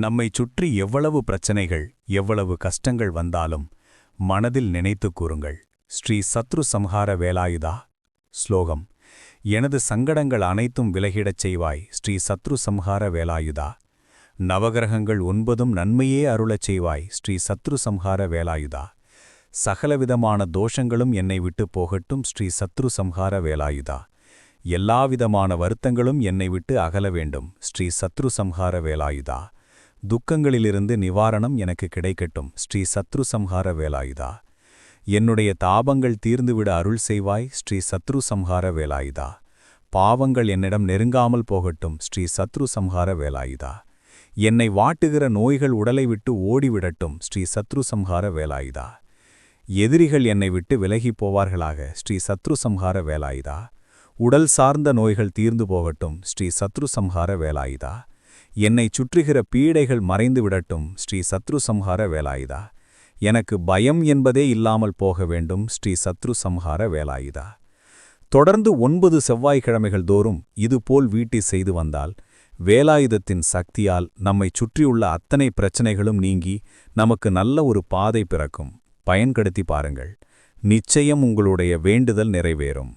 நம்மை சுற்றி எவ்வளவு பிரச்சனைகள் எவ்வளவு கஷ்டங்கள் வந்தாலும் மனதில் நினைத்துக் கூறுங்கள். ஸ்ரீ சத்ரு சம்ஹார வேலாயுதா. ஸ்லோகம். எனது சங்கடங்கள் அனைத்தும் விலகிடச் செய்வாய் ஸ்ரீ சத்ரு சம்ஹார வேலாயுதா. நவகிரகங்கள் ஒன்பதும் நன்மையே அருளச் செய்வாய் ஸ்ரீ சத்ரு சம்ஹார வேலாயுதா. சகலவிதமான தோஷங்களும் என்னை விட்டு போகட்டும் ஸ்ரீ சத்ரு சம்ஹார வேலாயுதா. எல்லாவிதமான வருத்தங்களும் என்னை விட்டு அகல வேண்டும் ஸ்ரீ சத்ரு சம்ஹார வேலாயுதா. துக்கங்களிலிருந்து நிவாரணம் எனக்கு கிடைக்கட்டும். ஸ்ரீ சத்ரு சம்ஹார வேலாயுதா. என்னுடைய தாபங்கள் தீர்ந்துவிட அருள் செய்வாய் ஸ்ரீ சத்ரு சம்ஹார வேலாயுதா. பாவங்கள் என்னிடம் நெருங்காமல் போகட்டும் ஸ்ரீ சத்ரு சம்ஹார வேலாயுதா. என்னை வாட்டுகிற நோய்கள் உடலை விட்டு ஓடிவிடட்டும் ஸ்ரீ சத்ரு சம்ஹார வேலாயுதா. எதிரிகள் என்னை விட்டு விலகிப் போவார்களாக ஸ்ரீ சத்ரு சம்ஹார வேலாயுதா. உடல் சார்ந்த நோய்கள் தீர்ந்து போகட்டும் ஸ்ரீ சத்ரு சம்ஹார வேலாயுதா. என்னை சுற்றுகிற பீடைகள் மறைந்து விடட்டும் ஸ்ரீ சத்ரு சம்ஹார வேலாயுதா. எனக்கு பயம் என்பதே இல்லாமல் போக வேண்டும் ஸ்ரீ சத்ரு சம்ஹார வேலாயுதா. தொடர்ந்து ஒன்பது செவ்வாய்க்கிழமைகள் தோறும் இதுபோல் வீட்டி செய்து வந்தால் வேலாயுதத்தின் சக்தியால் நம்மை சுற்றியுள்ள அத்தனை பிரச்சனைகளும் நீங்கி நமக்கு நல்ல ஒரு பாதை பிறக்கும். பயன்படுத்தி பாருங்கள். நிச்சயம் உங்களுடைய வேண்டுதல் நிறைவேறும்.